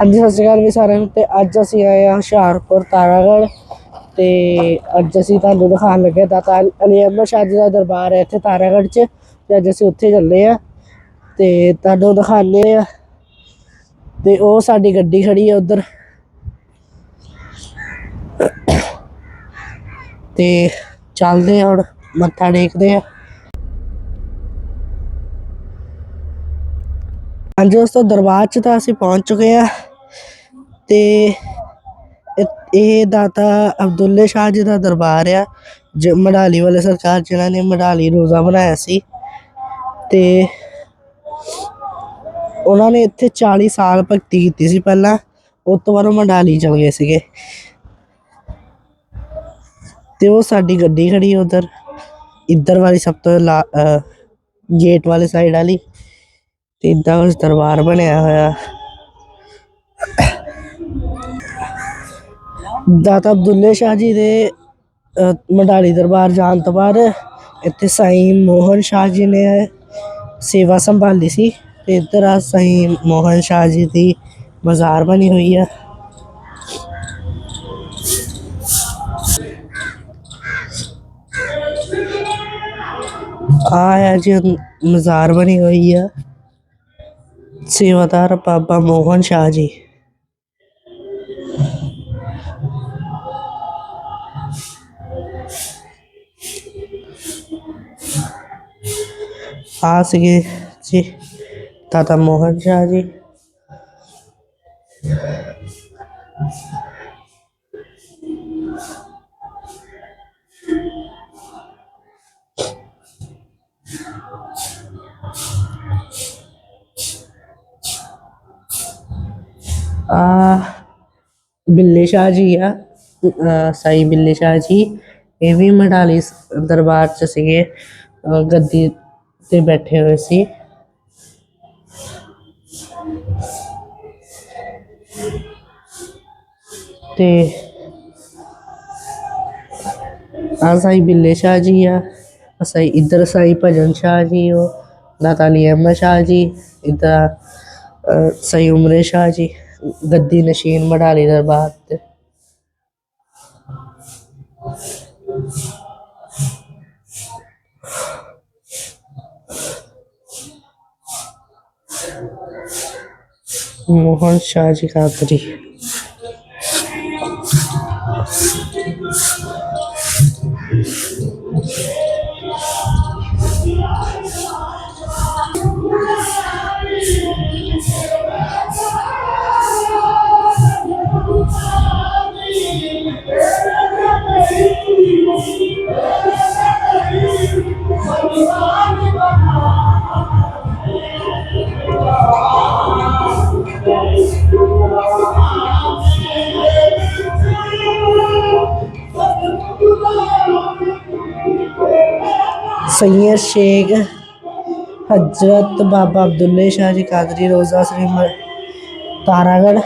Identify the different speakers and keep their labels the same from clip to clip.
Speaker 1: ਹਾਂਜੀ, ਸਤਿ ਸ਼੍ਰੀ ਅਕਾਲ ਵੀ ਸਾਰਿਆਂ ਨੂੰ। ਤੇ ਅੱਜ ਅਸੀਂ ਆਏ ਹਾਂ ਹੁਸ਼ਿਆਰਪੁਰ, ਤਾਰਾਗੜ੍ਹ। ਤੇ ਅੱਜ ਅਸੀਂ ਤੁਹਾਨੂੰ ਦਿਖਾਉਣ ਲੱਗੇ ਦਾਤਾ ਅਲੀ ਅਹਿਮਦ ਸ਼ਾਹ ਜੀ ਦਾ ਦਰਬਾਰ ਹੈ ਇੱਥੇ ਤਾਰਾਗੜ੍ਹ 'ਚ। ਤੇ ਅੱਜ ਅਸੀਂ ਉੱਥੇ ਚੱਲੇ ਆ ਤੇ ਤੁਹਾਨੂੰ ਦਿਖਾਉਂਦੇ ਆ ਤੇ ਉਹ ਸਾਡੀ ਗੱਡੀ ਖੜੀ ਹੈ ਉਧਰ। ਤੇ ਚੱਲਦੇ ਆ ਹੁਣ, ਮੱਥਾ ਟੇਕਦੇ ਆ ਹਾਂਜੀ ਦੋਸਤੋ ਦਰਬਾਰ 'ਚ ਤਾਂ ਅਸੀਂ ਪਹੁੰਚ ਚੁੱਕੇ ਆ ਤੇ ਇਹ- ਇਹ ਦਾਤਾ ਅਬਦੁੱਲੇ ਸ਼ਾਹ ਜੀ ਦਾ ਦਰਬਾਰ ਆ, ਜ ਮੜਾਲੀ ਵਾਲੇ ਸਰਕਾਰ ਜਿਨ੍ਹਾਂ ਨੇ ਮੜਾਲੀ ਰੋਜ਼ਾ ਬਣਾਇਆ ਸੀ ਤੇ ਉਹਨਾਂ ਨੇ ਇੱਥੇ 40 ਸਾਲ ਭਗਤੀ ਕੀਤੀ ਸੀ ਪਹਿਲਾਂ, ਉਸ ਤੋਂ ਬਾਅਦ ਉਹ ਮੜਾਲੀ ਚਲ ਗਏ ਸੀਗੇ। ਤੇ ਉਹ ਸਾਡੀ ਗੱਡੀ ਖੜੀ ਉਧਰ, ਇੱਧਰ ਵਾਲੀ ਸਭ ਤੋਂ ਗੇਟ ਵਾਲੇ ਸਾਈਡ ਵਾਲੀ, ਤੇ ਇੱਦਾਂ ਉਸ ਦਰਬਾਰ ਬਣਿਆ ਹੋਇਆ। ਦਾਤਾ ਅਬਦੁੱਲੇ ਸ਼ਾਹ ਜੀ ਦੇ ਮੰਡਾਲੀ ਦਰਬਾਰ ਜਾਣ ਤੋਂ ਬਾਅਦ ਇੱਥੇ ਸਾਈਂ ਮੋਹਨ ਸ਼ਾਹ ਜੀ ਨੇ ਸੇਵਾ ਸੰਭਾਲੀ ਸੀ ਤੇ ਇੱਧਰ ਆ ਸਾਈਂ ਮੋਹਨ ਸ਼ਾਹ ਜੀ ਦੀ ਬਾਜ਼ਾਰ ਬਣੀ ਹੋਈ ਆ। ਆ ਜੀ ਮਜ਼ਾਰ ਬਣੀ ਹੋਈ ਆ। ਸੇਵਾਦਾਰ ਬਾਬਾ ਮੋਹਨ ਸ਼ਾਹ ਜੀ। ਆ ਸੀਗੇ ਜੀ ਦਾਦਾ ਮੋਹਨ ਸ਼ਾਹ ਜੀ ਆ ਬਿੱਲੇ ਸ਼ਾਹ ਜੀ ਆ ਅਹ ਸਾਈ ਬਿੱਲੇ ਸ਼ਾਹ ਜੀ ਇਹ ਵੀ ਮਡਾਲੀ ਸ- ਤੇ ਬੈਠੇ ਹੋਏ ਸੀ। ਤੇ ਆ ਸਾਈ ਬਿੱਲੇ ਸ਼ਾਹ ਜੀ ਆ ਸਾਈ ਇੱਧਰ ਸਾਈ ਭਜਨ ਸ਼ਾਹ ਜੀ ਉਹ ਦਾਤਾ ਅਲੀ ਅਹਿਮਦ ਸ਼ਾਹ ਜੀ ਇੱਧਰ ਸਾਈ ਉਮਰੇ ਸ਼ਾਹ ਜੀ, ਗੱਦੀ ਨਸ਼ੀਨ ਮੜਾਲੀ ਦਰਬਾਰ ਤੇ। मोहन शाह जी कादरी सैयद शेख हज़रत बाबा अब्दुल्ले शाह जी कादरी रोज़ा श्री तारागढ़,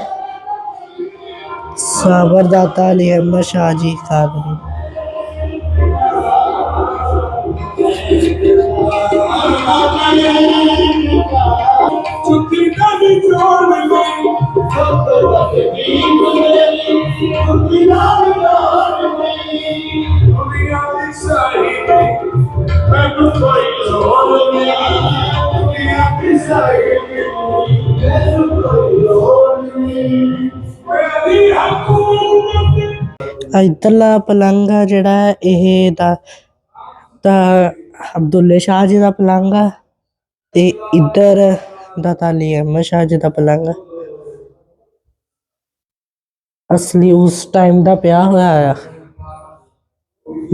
Speaker 1: साबरदाता अली अहमद शाह जी कादरी। ਇੱਧਰਲਾ ਪਲੰਗ ਆ ਜਿਹੜਾ ਇਹ ਦਾ ਤਾਂ ਅਬਦੁੱਲੇ ਸ਼ਾਹ ਜੀ ਦਾ ਪਲੰਗ ਆ ਤੇ ਇੱਧਰ ਦਾਤਾ ਅਲੀ ਅਹਿਮਦ ਸ਼ਾਹ ਜੀ ਦਾ ਪਲੰਗ ਆ। ਅਸਲੀ ਉਸ ਟਾਈਮ ਦਾ ਪਿਆ ਹੋਇਆ ਆ।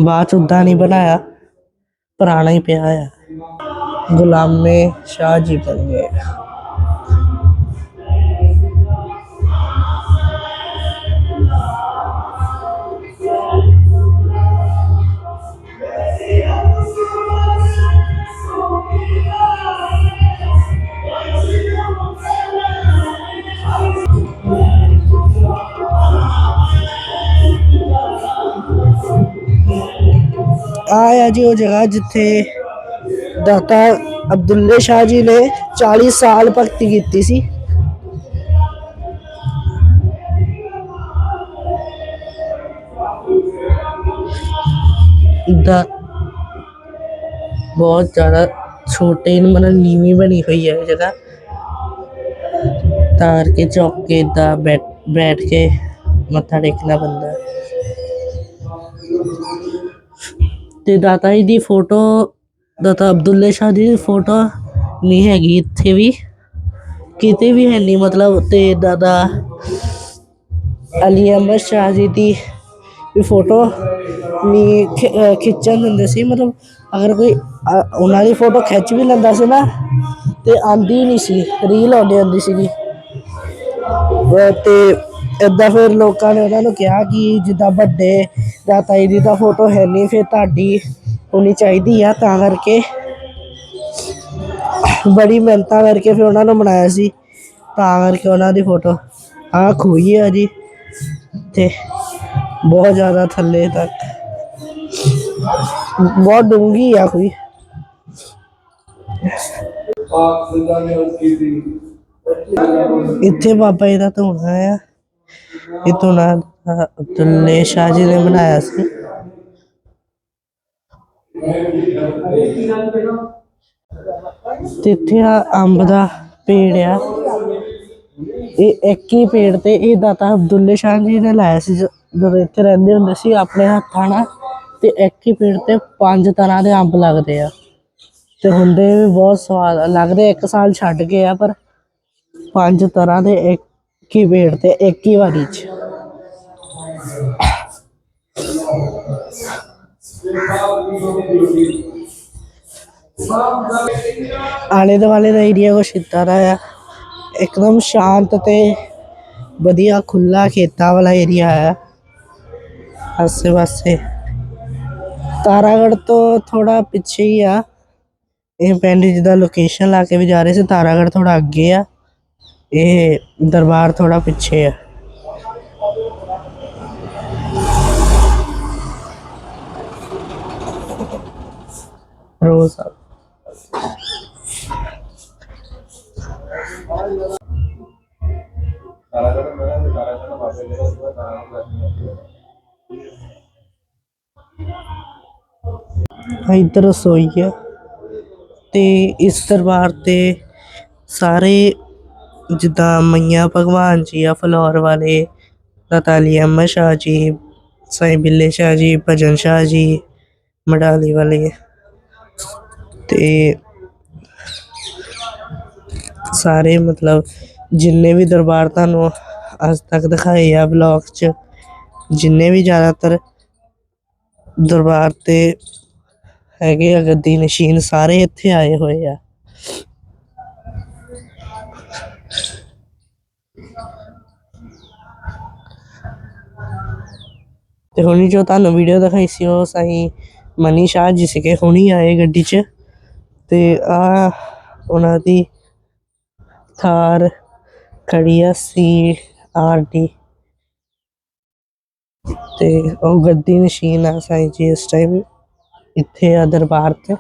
Speaker 1: ਬਾਅਦ ਚ ਉਦਾਂ ਨਹੀਂ ਬਣਾਇਆ, ਪੁਰਾਣਾ ਹੀ ਪਿਆ ਆ। ਗੁਲਾਮੇ ਸ਼ਾਹ ਜੀ ਬਣ ਗਏ। आया जी वो जगह जिथे दाता अब्दुल्ले शाह जी ने चालीस साल भगती की बहुत ज़्यादा छोटे मतलब नीवी बनी हुई है जगह। तार के चौके बैठ बैठ के मत्था टेकना पड़ता है। ਤੇ ਦਾਤਾ ਜੀ ਦੀ ਫੋਟੋ, ਦਾਤਾ ਅਬਦੁੱਲੇ ਸ਼ਾਹ ਜੀ ਦੀ ਫੋਟੋ ਨਹੀਂ ਹੈਗੀ ਇੱਥੇ ਵੀ। ਕਿਤੇ ਵੀ ਹੈ ਨਹੀਂ, ਮਤਲਬ ਤੇ ਦਾਦਾ ਅਲੀ ਅਹਿਮਦ ਸ਼ਾਹ ਜੀ ਦੀ ਵੀ ਫੋਟੋ ਨਹੀਂ ਖਿ- ਖਿੱਚਣ ਦਿੰਦੇ ਸੀ। ਮਤਲਬ ਅਗਰ ਕੋਈ ਉਹਨਾਂ ਦੀ ਫੋਟੋ ਖਿੱਚ ਵੀ ਲੈਂਦਾ ਸੀ ਨਾ ਤੇ ਆਂਦੀ ਨਹੀਂ ਸੀ, ਰੀਲ ਆਉਂਦੀ ਹੁੰਦੀ ਸੀਗੀ। ਅਹ ਤੇ ਏਦਾਂ ਫਿਰ ਲੋਕਾਂ ਨੇ ਉਹਨਾਂ ਨੂੰ ਕਿਹਾ ਕਿ ਜਿੱਦਾਂ ਵੱਡੇ ਦਾਤਾ ਜੀ ਦੀ ਤਾਂ ਫੋਟੋ ਹੈ ਨਹੀਂ, ਫਿਰ ਤੁਹਾਡੀ ਹੋਣੀ ਚਾਹੀਦੀ ਆ, ਤਾਂ ਕਰਕੇ। ਬੜੀ ਮਿਹਨਤਾਂ ਕਰਕੇ ਫਿਰ ਉਹਨਾਂ ਨੂੰ ਬਣਾਇਆ ਸੀ, ਤਾਂ ਕਰਕੇ ਉਹਨਾਂ ਦੀ ਫੋਟੋ। ਆ ਖੂਹੀ ਆ ਜੀ, ਤੇ ਬਹੁਤ ਜ਼ਿਆਦਾ ਥੱਲੇ ਤੱਕ। ਬਹੁਤ ਡੂੰਗੀ ਆ ਖੂਹੀ। ਇੱਥੇ ਬਾਬਾ ਜੀ ਦਾ ਧੂਣਾ ਆ ਇਹ ਧੂਣਾ ਅਬਦੁੱਲੇ ਸ਼ਾਹ ਜੀ ਨੇ ਬਣਾਇਆ ਸੀ। ਤੇ ਇੱਥੇ ਆ ਅੰਬ ਦਾ ਪੇੜ ਆ। ਇਹ ਇੱਕ ਹੀ ਪੇੜ ਤੇ ਇਹ ਦਾਤਾ ਅਬਦੁੱਲੇ ਸ਼ਾਹ ਜੀ ਨੇ ਲਾਇਆ ਸੀ। ਜਦੋਂ ਇੱਥੇ ਰਹਿੰਦੇ ਹੁੰਦੇ ਸੀ, ਆਪਣੇ ਹੱਥਾਂ ਨਾਲ ਤੇ ਇੱਕ ਹੀ ਪੇੜ ਤੇ ਪੰਜ ਤਰ੍ਹਾਂ ਦੇ ਅੰਬ ਲੱਗਦੇ ਆ। ਤੇ ਹੁੰਦੇ ਵੀ ਬਹੁਤ ਸਵਾਦ ਲੱਗਦੇ, ਇੱਕ ਸਾਲ ਛੱਡ ਕੇ ਆ, ਪਰ ਪੰਜ ਤਰ੍ਹਾਂ ਦੇ ਇੱਕ ਹੀ ਪੇੜ ਤੇ ਇੱਕ ਹੀ ਵਾਰੀ ਚ। ਆਲੇ ਦੁਆਲੇ ਦਾ ਏਰੀਆ ਕੁਛ ਏਦਾਂ ਦਾ ਆ। ਇੱਕਦਮ ਸ਼ਾਂਤ ਤੇ ਵਧੀਆ ਖੁੱਲਾ ਖੇਤਾਂ ਵਾਲਾ ਏਰੀਆ ਆ। ਆਸੇ ਪਾਸੇ ਤਾਰਾਗੜ੍ਹ ਤੋਂ ਥੋੜਾ ਪਿੱਛੇ ਹੀ ਆ। ਇਹ ਪਿੰਡ ਜਿੱਦਾਂ ਲੋਕੇਸ਼ਨ ਲਾ ਕੇ ਵੀ ਜਾ ਰਹੇ ਸੀ, ਤਾਰਾਗੜ੍ਹ ਥੋੜਾ ਅੱਗੇ ਆ। ਇਹ ਦਰਬਾਰ ਥੋੜਾ ਪਿੱਛੇ ਆ। ਰੋਜ਼। ਇੱਧਰ ਰਸੋਈ ਆ। ਤੇ ਇਸ ਦਰਬਾਰ ਤੇ ਸਾਰੇ ਜਿੱਦਾਂ ਮਈਆਂ ਭਗਵਾਨ ਜੀ ਆ, ਫਲੋਰ ਵਾਲੇ ਰਤਾਲੀ ਅਹਿਮਦ ਸ਼ਾਹ ਜੀ, ਸਾਈਂ ਬਿੱਲੇ ਸ਼ਾਹ ਜੀ, ਭਜਨ ਸ਼ਾਹ ਜੀ, ਮਡਾਲੀ ਵਾਲੇ। ਤੇ ਸਾਰੇ ਮਤਲਬ ਜਿੰਨੇ ਵੀ ਦਰਬਾਰ ਤੁਹਾਨੂੰ ਅੱਜ ਤੱਕ ਦਿਖਾਏ ਆ ਬਲੌਗ 'ਚ, ਜਿੰਨੇ ਵੀ ਜ਼ਿਆਦਾਤਰ ਦਰਬਾਰ ਤੇ ਹੈਗੇ ਆ ਗੱਦੀ ਨਸ਼ੀਨ, ਸਾਰੇ ਇੱਥੇ ਆਏ ਹੋਏ ਆ। ਤੇ ਹੁਣੀ ਜੋ ਤੁਹਾਨੂੰ ਵੀਡੀਓ ਦਿਖਾਈ ਸੀ, ਉਹ ਸਾਈ ਮਨੀ ਸ਼ਾਹ ਜੀ ਸੀਗੇ, ਹੁਣੀ ਆਏ ਗੱਡੀ 'ਚ। ਤੇ ਆ ਉਹਨਾਂ ਦੀ ਥਾਰ ਖੜੀ ਆ ਸੀ ਆਰ ਡੀ। ਤੇ ਉਹ ਗੱਦੀ ਨਸ਼ੀਨ ਆ ਸਾਈ ਜੀ, ਇਸ ਟਾਈਮ ਇੱਥੇ ਆ ਦਰਬਾਰ ਤੇ।